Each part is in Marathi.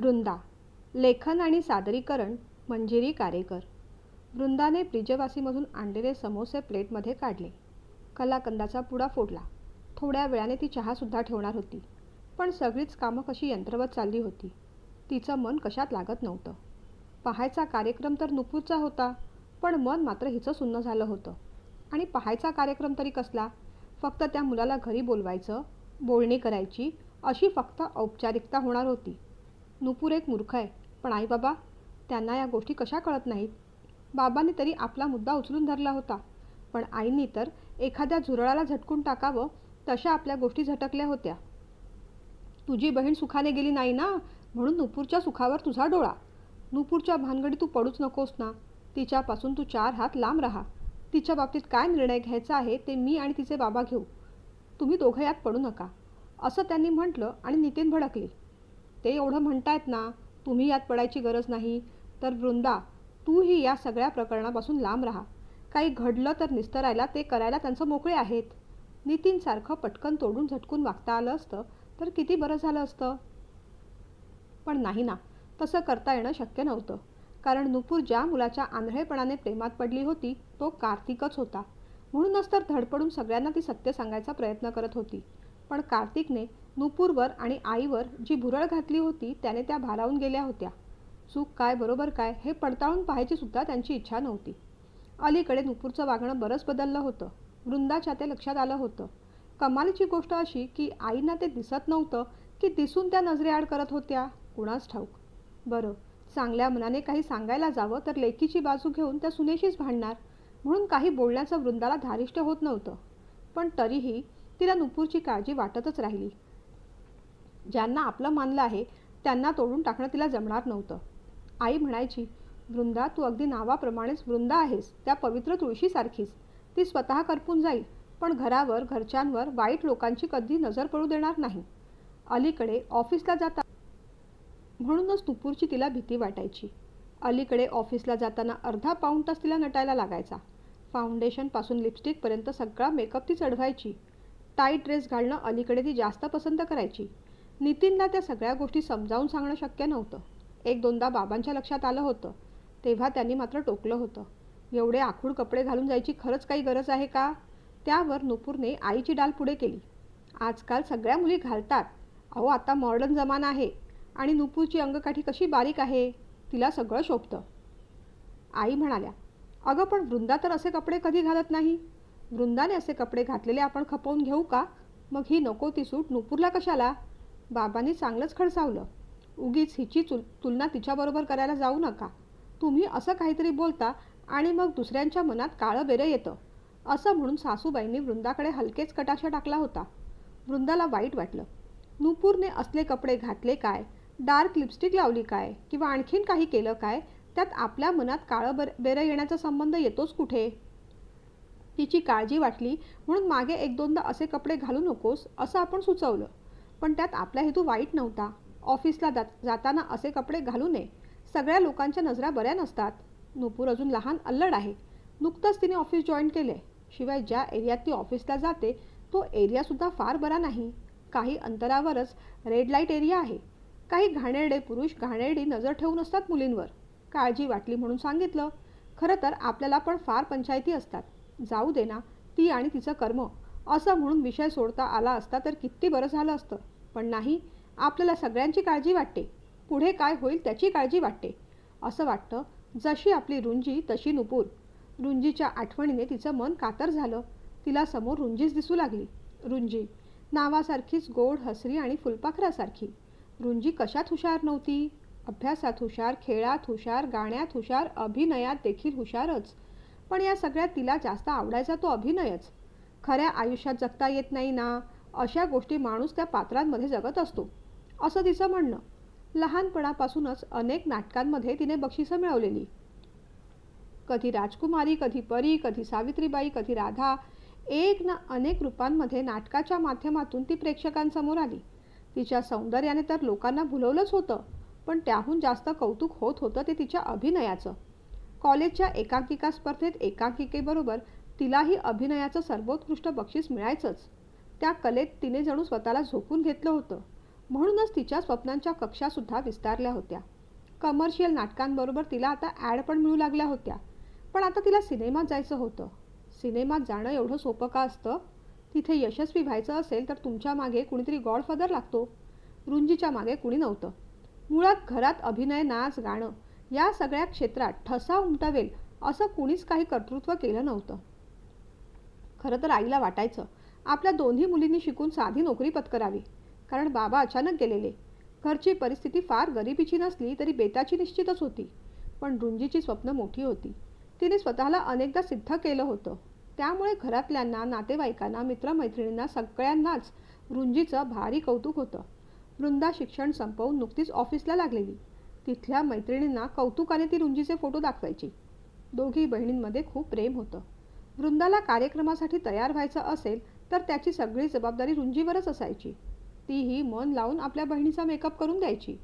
वृंदा लेखन आणि सादरीकरण मंजिरी कारेकर. वृंदाने ब्रिजवासीमधून आणलेले समोसे प्लेटमध्ये काढले. कलाकंदाचा पुडा फोडला. थोड्या वेळाने ती चहासुद्धा ठेवणार होती. पण सगळीच कामं कशी यंत्रवत चालली होती? तिचं मन कशात लागत नव्हतं. पाहायचा कार्यक्रम तर नुपूरचा होता पण मन मात्र हिचं सुन्न झालं होतं. आणि पाहायचा कार्यक्रम तरी कसला? फक्त त्या मुलाला घरी बोलवायचं बोलणी करायची अशी फक्त औपचारिकता होणार होती. नुपूर एक मूर्ख आहे. पण आई बाबा त्यांना या गोष्टी कशा कळत नाहीत? बाबांनी तरी आपला मुद्दा उचलून धरला होता. पण आईंनी तर एखाद्या झुरळाला झटकून टाकावं तशा आपल्या गोष्टी झटकल्या होत्या. तुझी बहीण सुखाने गेली नाही ना? म्हणून नुपूरच्या सुखावर तुझा डोळा. नुपूरच्या भानगडी तू पडूच नकोस ना. तिच्यापासून तू चार हात लांब राहा. तिच्या बाबतीत काय निर्णय घ्यायचा आहे ते मी आणि तिचे बाबा घेऊ. तुम्ही दोघं यात पडू नका. असं त्यांनी म्हटलं आणि नितीन भडकली. ते एवढं म्हणतायत ना तुम्ही यात पडायची गरज नाही. तर वृंदा तूही या सगळ्या प्रकरणापासून लांब राहा. काही घडलं तर निस्तरायला ते करायला त्यांचं मोकळे आहेत. नितीनसारखं पटकन तोडून झटकून वागता आलं असतं तर किती बरं झालं असतं? पण नाही ना तसं करता येणं शक्य नव्हतं. कारण नुपूर ज्या मुलाच्या आंधळेपणाने प्रेमात पडली होती तो कार्तिकच होता. म्हणूनच तर धडपडून सगळ्यांना ती सत्य सांगायचा प्रयत्न करत होती. पण कार्तिकने नुपूरवर आणि आईवर जी भुरळ घातली होती त्याने त्या भारावून गेल्या होत्या. चूक काय बरोबर काय हे पडताळून पाहायची सुद्धा त्यांची इच्छा नव्हती. अलीकडे नुपूरचं वागणं बरंच बदललं होतं. वृंदाच्या ते लक्षात आलं होतं. कमालीची गोष्ट अशी की आईंना ते दिसत नव्हतं की दिसून त्या नजरेआड करत होत्या. कुणाच ठाऊक. बरं चांगल्या मनाने काही सांगायला जावं तर लेकीची बाजू घेऊन त्या सुनेशीच भांडणार. म्हणून काही बोलण्याचं वृंदाला धारिष्ट होत नव्हतं. पण तरीही तिला नुपूरची काळजी वाटतच राहिली. ज्यांना आपलं मानलं आहे त्यांना तोडून टाकणं तिला जमणार नव्हतं. आई म्हणायची वृंदा तू अगदी नावाप्रमाणेच वृंदा आहेस त्या पवित्र तुळशीसारखीच ती स्वतः करपून जाईल पण घरावर घरच्यांवर वाईट लोकांची कधी नजर पडू देणार नाही. अलीकडे ऑफिसला जाता म्हणूनच नुपूरची तिला भीती वाटायची. अलीकडे ऑफिसला जाताना अर्धा पाऊण तास तिला नटायला लागायचा. फाउंडेशनपासून लिपस्टिकपर्यंत सगळा मेकअप ती चढवायची टाईट ड्रेस घालणं अलीकडे ती जास्त पसंत करायची. नितीनला त्या सगळ्या गोष्टी समजावून सांगणं शक्य नव्हतं. एक दोनदा बाबांच्या लक्षात आलं होतं. तेव्हा त्यांनी मात्र टोकलं होतं. एवढे आखूड कपडे घालून जायची खरंच काही गरज आहे का? त्यावर नुपूरने आईची डाल पुढे केली. आजकाल सगळ्या मुली घालतात. अहो आता मॉडर्न जमाना आहे. आणि नुपूरची अंगकाठी कशी बारीक आहे? तिला सगळं शोभतं. आई म्हणाल्या अगं पण वृंदा तर असे कपडे कधी घालत नाही? वृंदाने असे कपडे घातलेले आपण खपवून घेऊ का? मग ही नको ती सूट नुपूरला कशाला? बाबांनी चांगलंच खडसावलं. उगीच हिची चुल तुलना तिच्याबरोबर करायला जाऊ नका. तुम्ही असं काहीतरी बोलता आणि मग दुसऱ्यांच्या मनात काळं बेरं येतं. असं म्हणून सासूबाईंनी वृंदाकडे हलकेच कटाक्ष टाकला होता. वृंदाला वाईट वाटलं. नुपूरने असले कपडे घातले काय? डार्क लिपस्टिक लावली काय? किंवा आणखीन काही केलं काय? त्यात आपल्या मनात काळं बर बेरं येण्याचा संबंध येतोच कुठे? तिची काळजी वाटली म्हणून मागे एक दोनदा असे कपडे घालू नकोस असं आपण सुचवलं. पण त्यात आपला हेतू वाईट नव्हता. ऑफिसला जात जाताना असे कपडे घालू नये. सगळ्या लोकांच्या नजरा बऱ्या नसतात. नुपूर अजून लहान अल्लड आहे. नुकतंच तिने ऑफिस जॉईन केले. शिवाय ज्या एरियात ती ऑफिसला जाते तो एरियासुद्धा फार बरा नाही. काही अंतरावरच रेड लाइट एरिया आहे. काही घाणेरडे पुरुष घाणेरडी नजर ठेवून असतात मुलींवर. काळजी वाटली म्हणून सांगितलं. खरं तर आपल्याला पण फार पंचायती असतात. जाऊ दे ना ती आणि तिचं कर्म. असं म्हणून विषय सोडता आला असता तर किती बरं झालं असतं. पण नाही आपल्याला सगळ्यांची काळजी वाटते. पुढे काय होईल त्याची काळजी वाटते. असं वाटतं जशी आपली रुंजी तशी नुपूर. रुंजीच्या आठवणीने तिचं मन कातर झालं. तिला समोर रुंजीच दिसू लागली. रुंजी नावासारखीच गोड हसरी आणि फुलपाखरासारखी. रुंजी कशात हुशार नव्हती? अभ्यासात हुशार खेळात हुशार गाण्यात हुशार अभिनयात देखील हुशारच. पण या सगळ्यात तिला जास्त आवडायचा तो अभिनयच. खऱ्या आयुष्यात जगता येत नाही ना अशा गोष्टी माणूस त्या पात्रांमध्ये जगत असतो. असं तिचं म्हणणं. लहानपणापासूनच अनेक नाटकांमध्ये तिने बक्षिसं मिळवलेली. कधी राजकुमारी कधी परी कधी सावित्रीबाई कधी राधा एक ना अनेक रूपांमध्ये नाटकाच्या माध्यमातून ती प्रेक्षकांसमोर आली. तिच्या सौंदर्याने तर लोकांना भुलवलंच होतं पण त्याहून जास्त कौतुक होत होतं ते तिच्या अभिनयाचं. कॉलेजच्या एकांकिका स्पर्धेत एकांकिकेबरोबर तिलाही अभिनयाचं सर्वोत्कृष्ट बक्षीस मिळायचंच. त्या कलेत तिने जणू स्वतःला झोकून घेतलं होतं. म्हणूनच तिच्या स्वप्नांच्या कक्षासुद्धा विस्तारल्या होत्या. कमर्शियल नाटकांबरोबर तिला आता ॲड पण मिळू लागल्या होत्या. पण आता तिला सिनेमात जायचं होतं. सिनेमात जाणं एवढं सोपं का असतं? तिथे यशस्वी व्हायचं असेल तर तुमच्या मागे कुणीतरी गॉडफादर लागतो. रुंजीच्या मागे कुणी नव्हतं. मुळात घरात अभिनय नाच गाणं या सगळ्या क्षेत्रात ठसा उमटवेल असं कुणीच काही कर्तृत्व केलं नव्हतं. खरं तर आईला वाटायचं आपल्या दोन्ही मुलींनी शिकून साधी नोकरी पत्करावी कारण बाबा अचानक गेलेले. घरची परिस्थिती फार गरिबीची नसली तरी बेताची निश्चितच होती पण रुंजीची स्वप्न मोठी होती. तिने स्वतःला अनेकदा सिद्ध केलं होतं. त्यामुळे घरातल्यांना नातेवाईकांना मित्रमैत्रिणींना सगळ्यांनाच रुंजीचं भारी कौतुक होतं. वृंदा शिक्षण संपवून नुकतीच ऑफिसला लागलेली. तिथल्या मैत्रिणींना कौतुकाने ती रुंजीचे फोटो दाखवायची. दोघी बहिणींमध्ये खूप प्रेम होतं. वृंदाला कार्यक्रमासाठी तयार व्हायचं असेल तर त्याची सगळी जबाबदारी रुंजीवरच असायची. तीही मन लावून आपल्या बहिणीचा मेकअप करून द्यायची.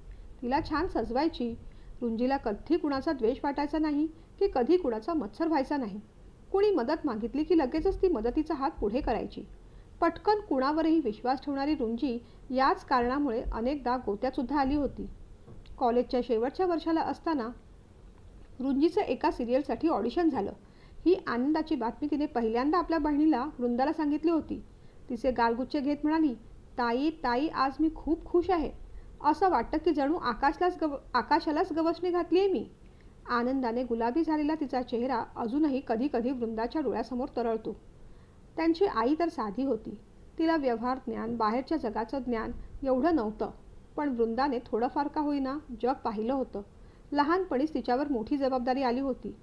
तिला छान सजवायची. रुंजीला कधी कुणाचा द्वेष वाटायचा नाही की कधी कुणाचा मत्सर व्हायचा नाही. कुणी मदत मागितली की लगेचच ती मदतीचा हात पुढे करायची. पटकन कुणावरही विश्वास ठेवणारी रुंजी याच कारणामुळे अनेकदा गोत्यातसुद्धा आली होती. कॉलेजच्या शेवटच्या वर्षाला असताना रुंजीचं एका सिरियलसाठी ऑडिशन झालं. ही आनंदाची बातमी तिने पहिल्यांदा आपल्या बहिणीला वृंदाला सांगितली होती. तिचे गालगुच्छ घेत म्हणाली ताई ताई आज मी खूप खुश आहे. असं वाटतं की जणू आकाशलाच गव आकाशालाच गवसणी घातली आहे मी. आनंदाने गुलाबी झालेला तिचा चेहरा अजूनही कधी कधी वृंदाच्या डोळ्यासमोर तरळतो. त्यांची आई तर साधी होती. तिला व्यवहार ज्ञान बाहेरच्या जगाचं ज्ञान एवढं नव्हतं. पण वृंदाने थोडंफार का होईना जग पाहिलं होतं. लहानपणीच तिच्यावर मोठी जबाबदारी आली होती.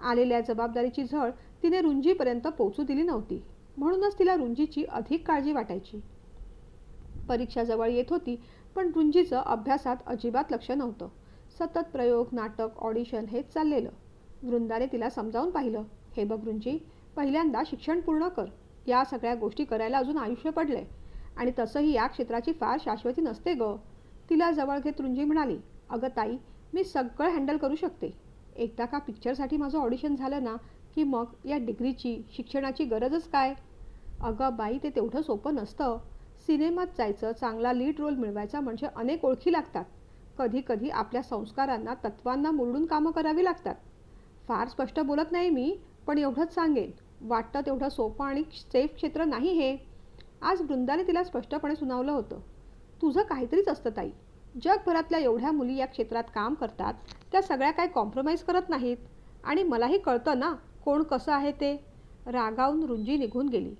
आलेल्या जबाबदारीची झळ तिने रुंजीपर्यंत पोचू दिली नव्हती. म्हणूनच तिला रुंजीची अधिक काळजी वाटायची. परीक्षा जवळ येत होती पण रुंजीचं अभ्यासात अजिबात लक्ष नव्हतं. सतत प्रयोग नाटक ऑडिशन हेच चाललेलं. वृंदाने तिला समजावून पाहिलं हे बघ रुंजी पहिल्यांदा शिक्षण पूर्ण कर. या सगळ्या गोष्टी करायला अजून आयुष्य पडले आणि तसंही या क्षेत्राची फार शाश्वती नसते ग. तिला जवळ घेत रुंजी म्हणाली अगं ताई मी सगळं हँडल करू शकते. एकदा का पिक्चरसाठी माझं ऑडिशन झालं ना की मग या डिग्रीची शिक्षणाची गरजच काय? अगं बाई ते तेवढं सोपं नसतं. सिनेमात जायचं चांगला लीड रोल मिळवायचा म्हणजे अनेक ओळखी लागतात. कधी कधी आपल्या संस्कारांना तत्वांना मुरडून कामं करावी लागतात. फार स्पष्ट बोलत नाही मी पण एवढंच सांगेन. वाटतं तेवढं सोपं आणि सेफ क्षेत्र नाही हे. आज वृंदाने तिला स्पष्टपणे सुनावलं होतं. तुझं काहीतरीच असतं ताई. जगभरातल्या एवढ्या मुली या क्षेत्रात काम करतात त्या सगळ्या काय कॉम्प्रोमाइज करत नाहीत. आणि मलाही कळतं ना कोण कसं आहे ते. रागावून रुंजी निघून गेली.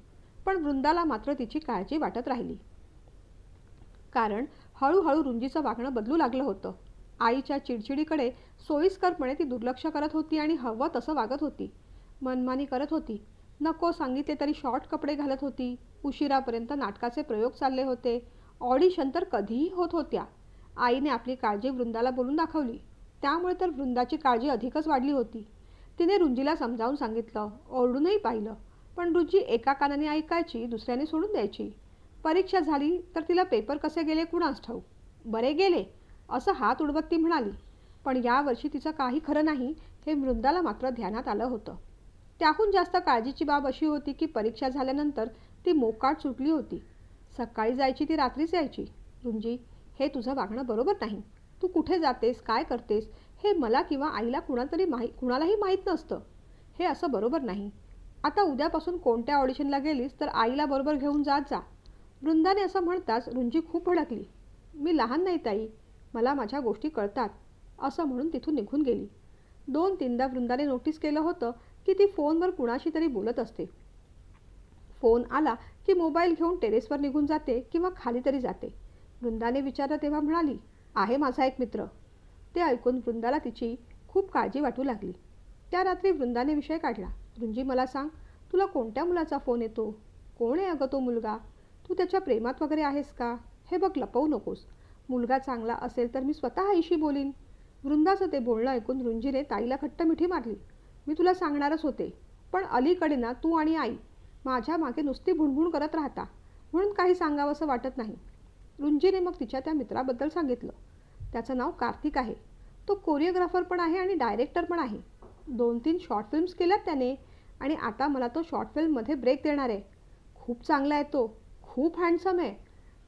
पण वृंदाला मात्र तिची काळजी वाटत राहिली. कारण हळूहळू रुंजीचं वागणं बदलू लागलं होतं. आईच्या चिडचिडीकडे सोयीस्करपणे ती दुर्लक्ष करत होती आणि हवं तसं वागत होती. मनमानी करत होती. नको सांगितले तरी शॉर्ट कपडे घालत होती. उशिरापर्यंत नाटकाचे प्रयोग चालले होते. ऑडिशन तर कधीही होत होत्या. आईने आपली काळजी वृंदाला बोलून दाखवली. त्यामुळे तर वृंदाची काळजी अधिकच वाढली होती. तिने रुंजीला समजावून सांगितलं ओरडूनही पाहिलं. पण रुजी एका कानाने ऐकायची दुसऱ्याने सोडून द्यायची. परीक्षा झाली तर तिला पेपर कसे गेले कुणास ठाऊक? बरे गेले असं हात उडवत ती म्हणाली. पण यावर्षी तिचं काही खरं नाही हे वृंदाला मात्र ध्यानात आलं होतं. त्याहून जास्त काळजीची बाब अशी होती की परीक्षा झाल्यानंतर ती मोकाट सुटली होती. सकाळी जायची ती रात्रीच यायची. रुंजी हे तुझं वागणं बरोबर नाही. तू कुठे जातेस काय करतेस हे मला किंवा आईला कुणातरी माही कुणालाही माहीत नसतं. हे असं बरोबर नाही. आता उद्यापासून कोणत्या ऑडिशनला गेलीस तर आईला बरोबर घेऊन जात जा. वृंदाने असं म्हणताच रुंजी खूप भडकली. मी लहान नाही ताई मला माझ्या गोष्टी कळतात असं म्हणून तिथून निघून गेली. दोन तीनदा वृंदाने नोटीस केलं होतं की ती फोनवर कुणाशी तरी बोलत असते. फोन आला की मोबाईल घेऊन टेरेसवर निघून जाते किंवा खाली तरी जाते. वृंदाने विचारलं तेव्हा म्हणाली आहे माझा एक मित्र. ते ऐकून वृंदाला तिची खूप काळजी वाटू लागली. त्या रात्री वृंदाने विषय काढला. रुंजी मला सांग तुला कोणत्या मुलाचा फोन येतो? कोण आहे अगं तो मुलगा? तू त्याच्या प्रेमात वगैरे आहेस का? हे बघ लपवू नकोस. मुलगा चांगला असेल तर मी स्वतः आईशी बोलीन. वृंदाचं ते बोलणं ऐकून रुंजीने ताईला खट्ट मिठी मारली. मी तुला सांगणारच होते. पण अलीकडे ना तू आणि आई माझ्या मागे नुसती भुणभुण करत राहता. म्हणून काही सांगावंसं वाटत नाही. रुंजीने मग तिच्या त्या मित्राबद्दल सांगितलं. त्याचं नाव कार्तिक आहे. तो कोरिओग्राफर पण आहे आणि डायरेक्टर पण आहे. दोन तीन शॉर्ट फिल्म्स केल्यात त्याने आणि आता मला तो शॉर्ट फिल्ममध्ये ब्रेक देणार आहे. खूप चांगला आहे तो. खूप हँडसम आहे.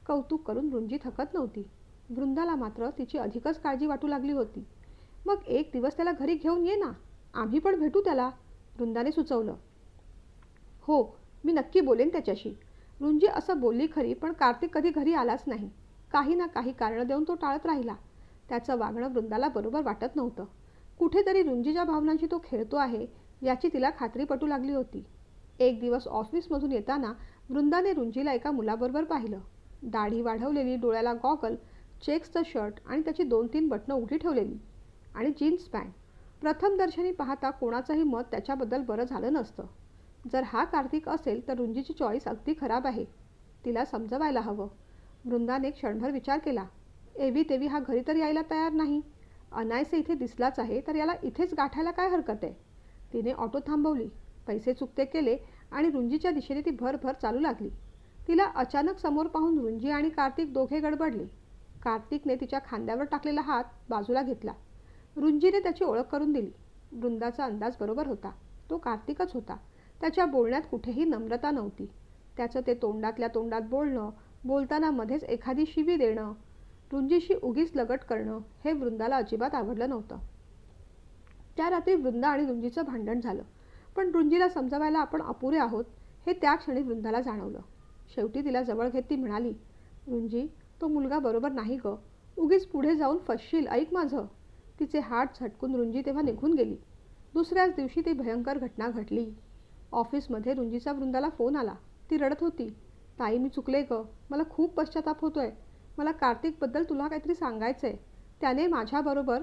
कौतुक करून रुंजी थकत नव्हती. वृंदाला मात्र तिची अधिकच काळजी वाटू लागली होती. मग एक दिवस त्याला घरी घेऊन ये ना. आम्ही पण भेटू त्याला वृंदाने सुचवलं. हो मी नक्की बोलेन त्याच्याशी. रुंजी असं बोलली खरी पण कार्तिक कधी घरी आलाच नाही. काही ना काही कारणं देऊन तो टाळत राहिला. त्याचं वागणं वृंदाला बरोबर वाटत नव्हतं. कुठेतरी रुंजीच्या भावनांशी तो खेळतो आहे याची तिला खात्री पटू लागली होती. एक दिवस ऑफिसमधून येताना वृंदाने रुंजीला एका मुलाबरोबर पाहिलं. दाढी वाढवलेली डोळ्याला गॉगल चेक्सचं शर्ट आणि त्याची दोन तीन बटणं उघडी ठेवलेली आणि जीन्स पॅन्ट. प्रथमदर्शनी पाहता कोणाचंही मत त्याच्याबद्दल बरं झालं नसतं. जर हा कार्तिक असेल तर रुंजीची चॉईस अगदी खराब आहे. तिला समजवायला हवं. वृंदाने क्षणभर विचार केला. एवी तेवी हा घरी तर यायला तयार नाही. अनायसे इथे दिसलाच आहे तर याला इथेच गाठायला काय हरकत आहे? तिने ऑटो थांबवली. पैसे चुकते केले आणि रुंजीच्या दिशेने ती भरभर चालू लागली. तिला अचानक समोर पाहून रुंजी आणि कार्तिक दोघे गडबडले. कार्तिकने तिच्या खांद्यावर टाकलेला हात बाजूला घेतला. रुंजीने त्याची ओळख करून दिली. वृंदाचा अंदाज बरोबर होता. तो कार्तिकच होता. त्याच्या बोलण्यात कुठेही नम्रता नव्हती. त्याचं ते तोंडातल्या तोंडात बोलणं बोलताना मध्येच एखादी शिवी देणं रुंजीशी उगीच लगट करणं हे वृंदाला अजिबात आवडलं नव्हतं. त्या रात्री वृंदा आणि रुंजीचं भांडण झालं. पण रुंजीला समजवायला आपण अपुरे आहोत हे त्या क्षणी वृंदाला जाणवलं. शेवटी तिला जवळ घेत ती म्हणाली रुंजी तो मुलगा बरोबर नाही ग. उगीच पुढे जाऊन फसशील ऐक माझं. तिचे हात झटकून रुंजी तेव्हा निघून गेली. दुसऱ्याच दिवशी ती भयंकर घटना घडली. ऑफिसमध्ये रुंजीचा वृंदाला फोन आला. ती रडत होती. ताई मी चुकले ग. मला खूप पश्चाताप होतोय. मला कार्तिकबद्दल तुला काहीतरी सांगायचं आहे त्याने माझ्याबरोबर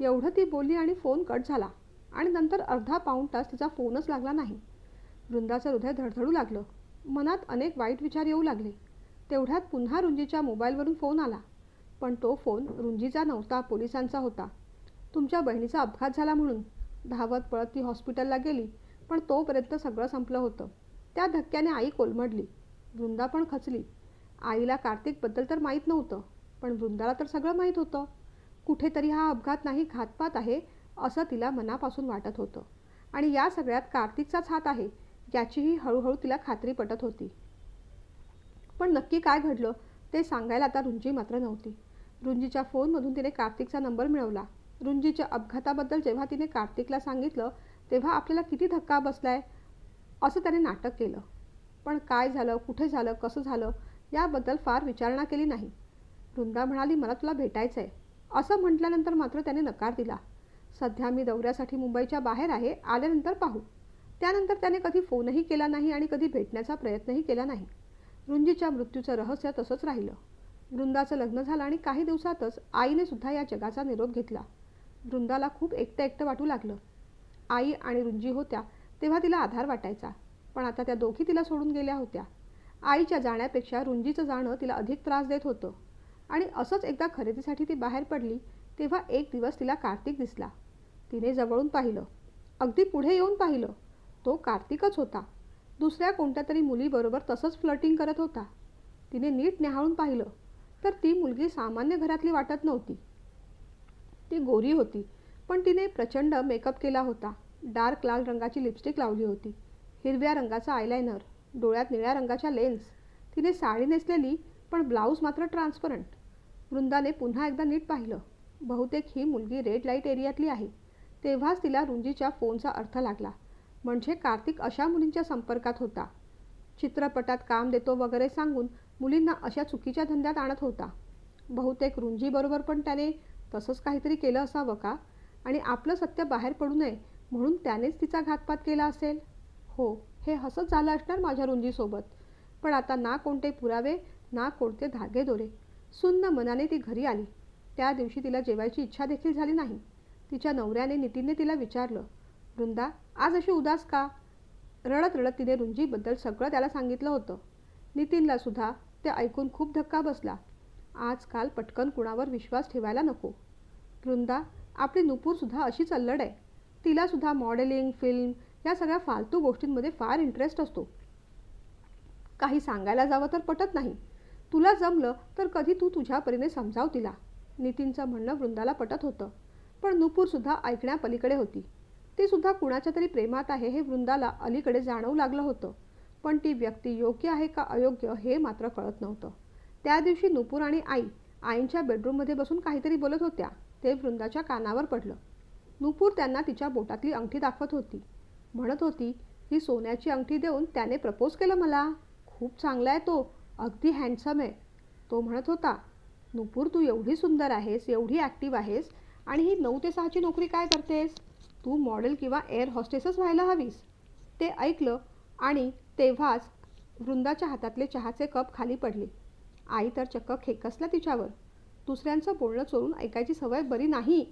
एवढं ती बोलली आणि फोन कट झाला. आणि नंतर अर्धा पाऊण तास तिचा फोनच लागला नाही. वृंदाचं हृदय धडधडू लागलं. मनात अनेक वाईट विचार येऊ लागले. तेवढ्यात पुन्हा रुंजीच्या मोबाईलवरून फोन आला. पण तो फोन रुंजीचा नव्हता पोलिसांचा होता. तुमच्या बहिणीचा अपघात झाला म्हणून. धावत पळत ती हॉस्पिटलला गेली पण तोपर्यंत सगळं संपलं होतं. त्या धक्क्याने आई कोलमडली. वृंदा पण खचली. आईला कार्तिकबद्दल तर माहीत नव्हतं पण वृंदाला तर सगळं माहीत होतं. कुठेतरी हा अपघात नाही घातपात आहे असं तिला मनापासून वाटत होतं. आणि या सगळ्यात कार्तिकचाच हात आहे याचीही हळूहळू तिला खात्री पटत होती. पण नक्की काय घडलं ते सांगायला आता रुंजी मात्र नव्हती. रुंजीच्या फोनमधून तिने कार्तिकचा नंबर मिळवला. रुंजीच्या अपघाताबद्दल जेव्हा तिने कार्तिकला सांगितलं तेव्हा आपल्याला किती धक्का बसलाय? असं त्याने नाटक केलं. पण काय झालं कुठे झालं कसं झालं याबद्दल फार विचारणा केली नाही. वृंदा म्हणाली मला तुला भेटायचं आहे असं म्हटल्यानंतर मात्र त्याने नकार दिला. सध्या मी दौऱ्यासाठी मुंबईच्या बाहेर आहे आल्यानंतर पाहू. त्यानंतर त्याने कधी फोनही केला नाही आणि कधी भेटण्याचा प्रयत्नही केला नाही. रुंजीच्या मृत्यूचं रहस्य तसंच राहिलं. वृंदाचं लग्न झालं आणि काही दिवसातच आईने सुद्धा या जगाचा निरोप घेतला. वृंदाला खूप एकटं एकटं वाटू लागलं. आई आणि रुंजी होत्या तेव्हा तिला आधार वाटायचा पण आता त्या दोघी तिला सोडून गेल्या होत्या. आईच्या जाण्यापेक्षा रुंजीचं जाणं तिला अधिक त्रास देत होतं. आणि असंच एकदा खरेदीसाठी ती बाहेर पडली तेव्हा एक दिवस तिला कार्तिक दिसला. तिने जवळून पाहिलं. अगदी पुढे येऊन पाहिलं. तो कार्तिकच होता. दुसऱ्या कोणत्या तरी मुलीबरोबर तसंच फ्लटिंग करत होता. तिने नीट न्याहाळून पाहिलं. तर ती मुलगी सामान्य घरातली वाटत नव्हती. ती गोरी होती पण तिने प्रचंड मेकअप केला होता. डार्क लाल रंगाची लिपस्टिक लावली होती. हिरव्या रंगाचा आयलायनर डोळ्यात निळ्या रंगाच्या लेन्स. तिने साडी नेसलेली पण ब्लाऊज मात्र ट्रान्सपरंट. वृंदाने पुन्हा एकदा नीट पाहिलं. बहुतेक ही मुलगी रेड लाइट एरियातली आहे. तेव्हाच तिला रुंजीच्या फोनचा अर्थ लागला. म्हणजे कार्तिक अशा मुलींच्या संपर्कात होता. चित्रपटात काम देतो वगैरे सांगून मुलींना अशा चुकीच्या धंद्यात आणत होता. बहुतेक रुंजीबरोबर पण त्याने तसंच काहीतरी केलं असावं का? आणि आपलं सत्य बाहेर पडू नये म्हणून त्यानेच तिचा घातपात केला असेल? हो हे हसत झालं असणार माझ्या रुंजीसोबत पण आता ना कोणते पुरावे ना कोणते धागे दोरे. सुन्न मनाने ती घरी आली. त्या दिवशी तिला जेवायची इच्छा देखील झाली नाही. तिच्या नवऱ्याने नितीनने तिला विचारलं वृंदा आज अशी उदास का? रडत रडत तिने रुंजीबद्दल सगळं त्याला सांगितलं होतं. नितीनला सुद्धा ते ऐकून खूप धक्का बसला. आजकाल पटकन कुणावर विश्वास ठेवायला नको. वृंदा आपली नुपूरसुद्धा अशीच अल्लड आहे. तिलासुद्धा मॉडेलिंग फिल्म या सगळ्या फालतू गोष्टींमध्ये फार इंटरेस्ट असतो. काही सांगायला जावं तर पटत नाही. तुला जमलं तर कधी तू तुझ्या परीने समजाव तिला. नितीनचं म्हणणं वृंदाला पटत होतं. पण नुपूरसुद्धा ऐकण्यापलीकडे होती. ती सुद्धा कुणाच्या तरी प्रेमात आहे हे वृंदाला अलीकडे जाणवू लागलं होतं. पण ती व्यक्ती योग्य आहे का अयोग्य हे मात्र कळत नव्हतं. त्या दिवशी नुपूर आणि आई आईंच्या बेडरूममध्ये बसून काहीतरी बोलत होत्या. ते वृंदाच्या कानावर पडलं. नुपूर त्यांना तिच्या बोटातली अंगठी दाखवत होती. म्हणत होती ही सोन्याची अंगठी देऊन त्याने प्रपोज केलं मला. खूप चांगला आहे तो. अगदी हँडसम आहे. तो म्हणत होता नुपूर तू एवढी सुंदर आहेस एवढी ॲक्टिव्ह आहेस आणि ही नऊ ते सहाची नोकरी काय करतेस? तू मॉडेल किंवा एअर हॉस्टेसच व्हायला हवीस. ते ऐकलं आणि तेव्हाच वृंदाच्या हातातले चहाचे कप खाली पडले. आई तर चक्क खेकसला तिच्यावर. दुसऱ्यांचं बोलणं चोरून ऐकायची सवय बरी नाही.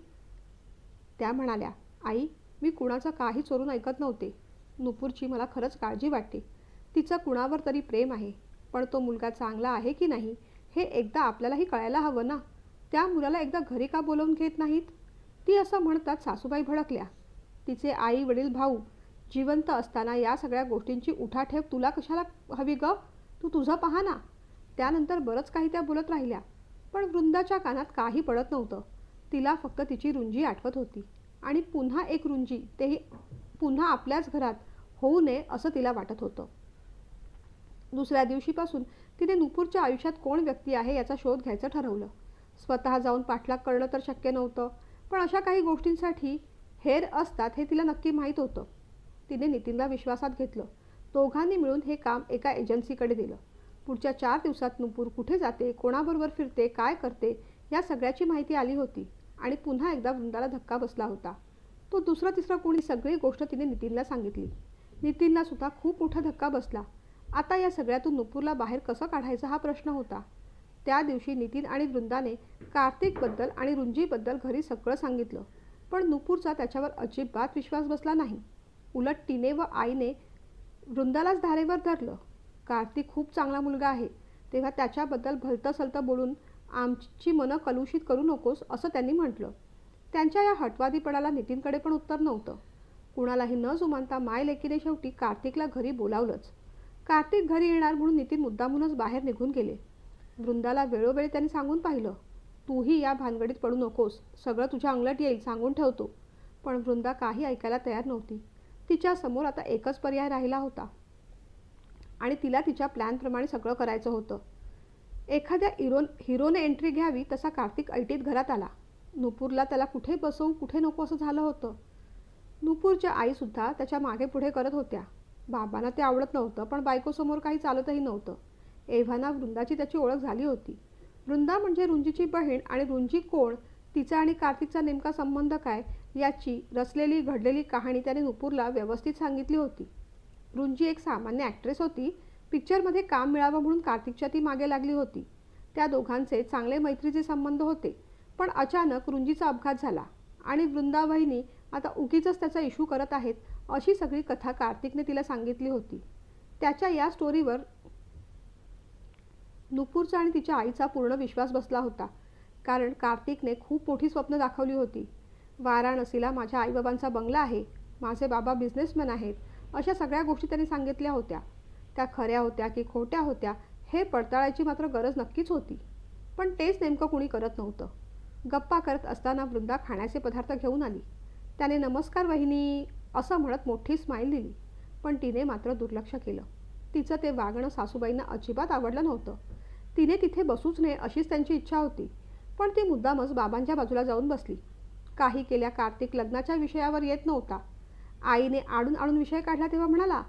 त्या म्हणाल्या आई मी कुणाचं काही चोरून ऐकत नव्हते. नुपूरची मला खरंच काळजी वाटते. तिचं कुणावर तरी प्रेम आहे पण तो मुलगा चांगला आहे की नाही हे एकदा आपल्यालाही कळायला हवं ना? त्या मुलाला एकदा घरी का बोलवून घेत नाहीत? ती असं म्हणतात सासूबाई भडकल्या. तिचे आई वडील भाऊ जिवंत असताना या सगळ्या गोष्टींची उठाठेव तुला कशाला हवी ग? तू तुझं पहा ना. त्यानंतर बरंच काही त्या बोलत राहिल्या. पण वृंदाच्या कानात काही पडत नव्हतं. तिला फक्त तिची रुंजी आठवत होती. आणि पुन्हा एक रुंजी तेही पुन्हा आपल्याच घरात होऊ नये असं तिला वाटत होतं. दुसऱ्या दिवशीपासून तिने नुपूरच्या आयुष्यात कोण व्यक्ती आहे याचा शोध घ्यायचं ठरवलं. स्वतः जाऊन पाठलाग करणं तर शक्य नव्हतं पण अशा काही गोष्टींसाठी हेर असतात हे तिला नक्की माहीत होतं. तिने नितीनला विश्वासात घेतलं. दोघांनी मिळून हे काम एका एजन्सीकडे दिलं. पुढच्या चार दिवसात नुपूर कुठे जाते कोणाबरोबर फिरते काय करते या सगळ्याची माहिती आली होती आणि पुन्हा एकदा वृंदाला धक्का बसला होता. तो दुसरा तिसरा कोणी सगळी गोष्ट तिने नितीनला सांगितली. नितीनला सुद्धा खूप मोठा धक्का बसला. आता या सगळ्यातून नुपूरला बाहेर कसं काढायचा हा प्रश्न होता. त्या दिवशी नितीन आणि वृंदाने कार्तिकबद्दल आणि रुंजीबद्दल घरी सगळं सांगितलं. पण नुपूरचा त्याच्यावर अजिबात विश्वास बसला नाही. उलट तिने व आईने वृंदालाच धारेवर धरलं. कार्तिक खूप चांगला मुलगा आहे. तेव्हा त्याच्याबद्दल भलतं सलतं बोलून आमची मनं कलुषित करू नकोस असं त्यांनी म्हटलं. त्यांच्या या हटवादीपणाला नितीनकडे पण उत्तर नव्हतं. कुणालाही न जुमानता माय लेकीने शेवटी कार्तिकला घरी बोलावलंच. कार्तिक घरी येणार म्हणून नितीन मुद्दामूनच बाहेर निघून गेले. वृंदाला वेळोवेळी त्यांनी सांगून पाहिलं तूही या भानगडीत पडू नकोस सगळं तुझ्या अंगलट येईल सांगून ठेवतो. पण वृंदा काही ऐकायला तयार नव्हती. तिच्या समोर आता एकच पर्याय राहिला होता. आणि तिला तिच्या प्लॅनप्रमाणे सगळं करायचं होतं. एखाद्या हिरोन हिरोने एंट्री घ्यावी तसा कार्तिक ऐटीत घरात आला. नुपूरला त्याला कुठे बसवू कुठे नको असं झालं होतं. नुपूरच्या आईसुद्धा त्याच्यामागे पुढे करत होत्या. बाबांना ते आवडत नव्हतं पण बायकोसमोर काही चालतही नव्हतं. एव्हाना वृंदाची त्याची ओळख झाली होती. वृंदा म्हणजे रुंजीची बहीण आणि रुंजी कोण तिचा आणि कार्तिकचा नेमका संबंध काय याची रचलेली घडलेली कहाणी त्याने नुपूरला व्यवस्थित सांगितली होती. रुंजी एक सामान्य ॲक्ट्रेस होती. पिक्चरमध्ये काम मिळावं म्हणून कार्तिकच्या ती मागे लागली होती. त्या दोघांचे चांगले मैत्रीचे संबंध होते. पण अचानक रुंजीचा अपघात झाला आणि वृंदा वहिनी आता उगीच त्याचा इशू करत आहेत अशी सगळी कथा कार्तिकने तिला सांगितली होती. त्याच्या या स्टोरीवर नुपूरचा आणि तिच्या आईचा पूर्ण विश्वास बसला होता. कारण कार्तिकने खूप मोठी स्वप्न दाखवली होती. वाराणसीला माझ्या आईबाबांचा बंगला आहे. माझे बाबा बिझनेसमॅन आहेत. अशा सगळ्या गोष्टी त्यांनी सांगितल्या होत्या. त्या खऱ्या होत्या की खोट्या होत्या हे पडताळायची मात्र गरज नक्कीच होती. पण तेच नेमकं कुणी करत नव्हतं. गप्पा करत असताना वृंदा खाण्याचे पदार्थ घेऊन आली. त्याने नमस्कार वहिनी असं म्हणत मोठी स्माईल दिली. पण तिने मात्र दुर्लक्ष केलं. तिचं ते वागणं सासूबाईंना अजिबात आवडलं नव्हतं. तिने तिथे बसूच नये अशीच त्यांची इच्छा होती. पण ती मुद्दामच बाबांच्या बाजूला जाऊन बसली. काही केल्या कार्तिक लग्नाच्या विषयावर येत नव्हता. आईने आडून आडून विषय काढला तेव्हा म्हणाला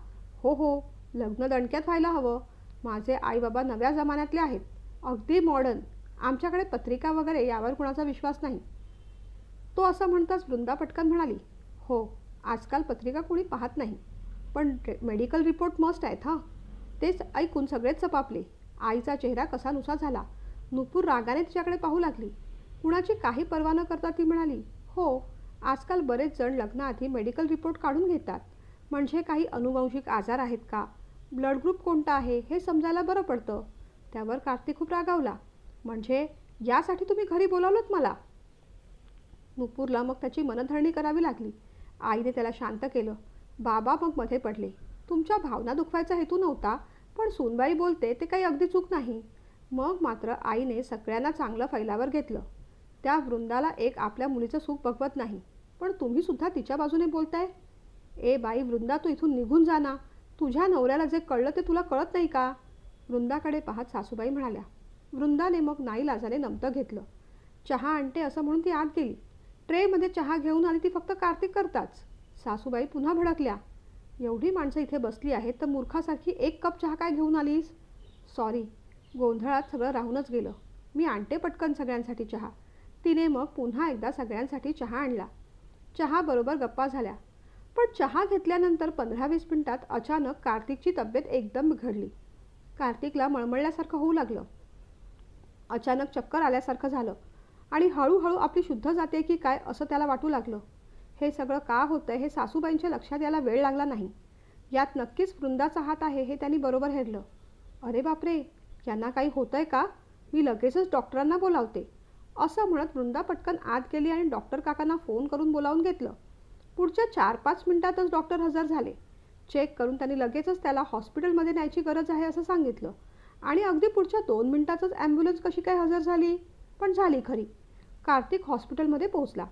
हो हो लग्न दणक्यात व्हायला हवं. माझे आई बाबा नव्या जमान्यातले आहेत. अगदी मॉडर्न आमच्याकडे पत्रिका वगैरे यावर कुणाचा विश्वास नाही. तो असं म्हणताच वृंदा पटकन म्हणाली हो आजकाल पत्रिका कोणी पाहत नाही. पण मेडिकल रिपोर्ट मस्ट आहेत हां. तेच ऐकून सगळेच चपापले. आईचा चेहरा कसानुसा झाला. नुपूर रागाने तिच्याकडे पाहू लागली. कुणाची काही पर्वा न करता ती म्हणाली हो आजकाल बरेच जण लग्नाआधी मेडिकल रिपोर्ट काढून घेतात. म्हणजे काही अनुवंशिक आजार आहेत का? ब्लड ग्रुप कोणता आहे? हे समजायला बरं पडतं. त्यावर कार्तिक खूप रागावला. म्हणजे यासाठी तुम्ही घरी बोलावलंत मला? नुपूरला मग त्याची मनधरणी करावी लागली. आईने त्याला शांत केलं. बाबा मग मध्ये पडले. तुमच्या भावना दुखवायचा हेतू नव्हता पण सुनबाई बोलते ते काही अगदी चूक नाही. मग मात्र आईने सगळ्यांना चांगलं फैलावर घेतलं. त्या वृंदाला एक आपल्या मुलीचं सुख बघवत नाही. पण तुम्ही सुद्धा तिच्या बाजूने बोलताय. ए बाई वृंदा तू इथून निघून जा ना. तुझ्या नवऱ्याला जे कळलं ते तुला कळत नाही का? वृंदाकडे पाहत सासूबाई म्हणाल्या. वृंदाने मग नाईलाजाने नमतं घेतलं. चहा आणते असं म्हणून ती आत गेली. ट्रेमध्ये चहा घेऊन आली ती फक्त कार्तिक करताच. सासूबाई पुन्हा भडकल्या. एवढी माणसं इथे बसली आहेत तर मूर्खासारखी एक कप चहा काय घेऊन आलीस? सॉरी गोंधळात सगळं राहूनच गेलं. मी आणते पटकन सगळ्यांसाठी चहा. तिने मग पुन्हा एकदा सगळ्यांसाठी चहा आणला. चहा बरोबर गप्पा झाल्या. पण चहा घेतल्यानंतर पंधरा वीस मिनिटात अचानक कार्तिकची तब्येत एकदम बिघडली. कार्तिकला मळमळल्यासारखं होऊ लागलं. अचानक चक्कर आल्यासारखं झालं. आणि हळूहळू आपली शुद्ध जाते की काय असं त्याला वाटू लागलं. हे सगळं का होतं हे सासूबाईंच्या लक्षात यायला वेळ लागला नाही. यात नक्कीच वृंदाचा हात आहे हे त्यांनी बरोबर हेरलं. अरे बापरे! यांना काही होतंय का? मी लगेचच डॉक्टरांना बोलावते. असं म्हणत वृंदा पटकन आत गेली आणि डॉक्टर काकांना फोन करून बोलावून घेतलं. पुढच्या चार पाच मिनिटातच डॉक्टर हजर झाले. चेक करून त्यांनी लगेचच त्याला हॉस्पिटलमध्ये न्यायची गरज आहे असं सांगितलं. आणि अगदी पुढच्या दोन मिनिटातच ॲम्ब्युलन्स कशी काय हजर झाली? पण झाली खरी. कार्तिक हॉस्पिटलमध्ये पोहोचला.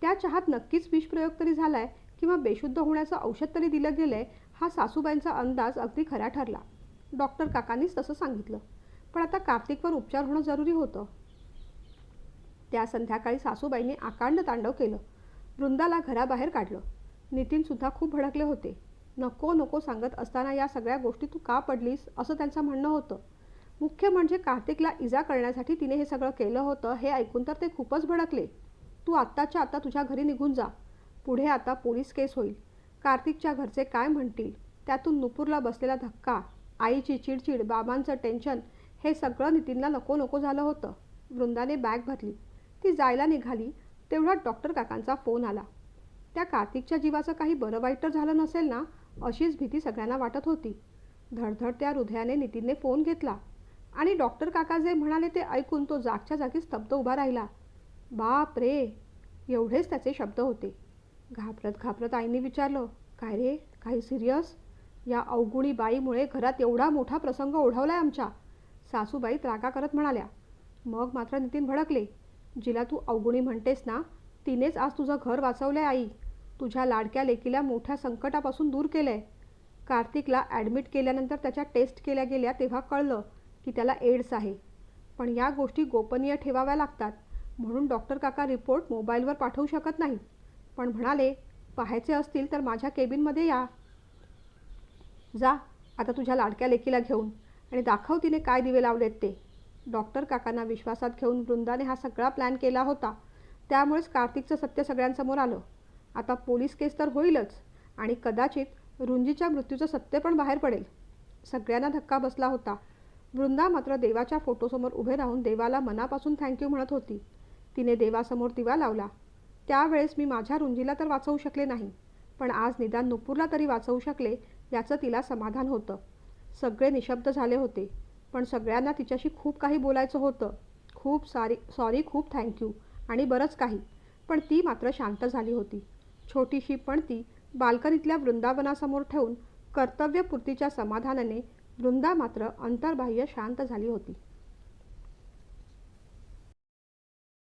त्या चहात नक्कीच विषप्रयोग तरी झाला आहे किंवा बेशुद्ध होण्याचं औषध तरी दिलं गेलं आहे हा सासूबाईंचा अंदाज अगदी खरा ठरला. डॉक्टर काकांनीच तसं सांगितलं. पण आता कार्तिकवर उपचार होणं जरुरी होतं. त्या संध्याकाळी सासूबाईंनी आकांड तांडव केलं. वृंदाला घराबाहेर काढलं. नितीनसुद्धा खूप भडकले होते. नको नको सांगत असताना या सगळ्या गोष्टी तू का पडलीस? असं त्यांचं म्हणणं होतं. मुख्य म्हणजे कार्तिकला इजा करण्यासाठी तिने हे सगळं केलं होतं हे ऐकून तर ते खूपच भडकले. तू आत्ताच्या आत्ता तुझ्या घरी निघून जा. पुढे आता पोलीस केस होईल. कार्तिकच्या घरचे काय म्हणतील? त्यातून नुपूरला बसलेला धक्का आईची चिडचिड बाबांचं टेन्शन हे सगळं नितीनला नको नको झालं होतं. वृंदाने बॅग भरली. ती जायला निघाली तेवढ्यात डॉक्टर काकांचा फोन आला. त्या कार्तिकच्या जीवाचं काही बरं वाईट तर झालं नसेल ना अशीच भीती सगळ्यांना वाटत होती. धडधडत्या हृदयाने नितीनने फोन घेतला आणि डॉक्टर काका जे म्हणाले ते ऐकून तो जागच्या जागी स्तब्ध उभा राहिला. बाप रे! एवढेच त्याचे शब्द होते. घाबरत घाबरत आईने विचारलं काय रे? काही सिरियस? या अवगुणी बाईमुळे घरात एवढा मोठा प्रसंग ओढवलाय आमच्या. सासूबाई त्रागा करत म्हणाल्या. मग मात्र नितीन भडकले. जिला तू अवगुणी म्हणतेस ना तिनेच आज तुझं घर वाचवलं आहे आई. तुझ्या लाडक्या लेकीला मोठ्या संकटापासून दूर केलं आहे कार्तिकला ॲडमिट केल्यानंतर त्याच्या टेस्ट केल्या गेल्या तेव्हा कळलं की त्याला एड्स आहे. पण या गोष्टी गोपनीय ठेवाव्या लागतात. म्हणून डॉक्टर काका रिपोर्ट मोबाईलवर पाठवू शकत नाही पण म्हणाले पाहायचे असतील तर माझ्या केबिनमध्ये या. जा आता तुझ्या लाडक्या लेकीला घेऊन आणि दाखव तिने काय दिवे लावलेत ते. डॉक्टर काकांना विश्वासात घेऊन वृंदाने हा सगळा प्लॅन केला होता. त्यामुळेच कार्तिकचं सत्य सगळ्यांसमोर आलं. आता पोलीस केस तर होईलच आणि कदाचित रुंजीच्या मृत्यूचं सत्य पण बाहेर पडेल. सगळ्यांना धक्का बसला होता. वृंदा मात्र देवाच्या फोटोसमोर उभे राहून देवाला मनापासून थँक्यू म्हणत होती. तिने देवासमोर दिवा लावला. त्यावेळेस मी माझ्या रुंजीला तर वाचवू शकले नाही पण आज निदान नुपूरला तरी वाचवू शकले याचं तिला समाधान होतं. सगळे निशब्द झाले होते. पण सगळ्यांना तिच्याशी खूप काही बोलायचं होतं. खूप सारी सॉरी खूप थँक्यू आणि बरंच काही. पण ती मात्र शांत झाली होती. छोटीशी पण ती बाल्कनीतल्या वृंदावनासमोर ठेवून कर्तव्यपूर्तीच्या समाधानाने वृंदा मात्र अंतर्बाह्य शांत झाली होती.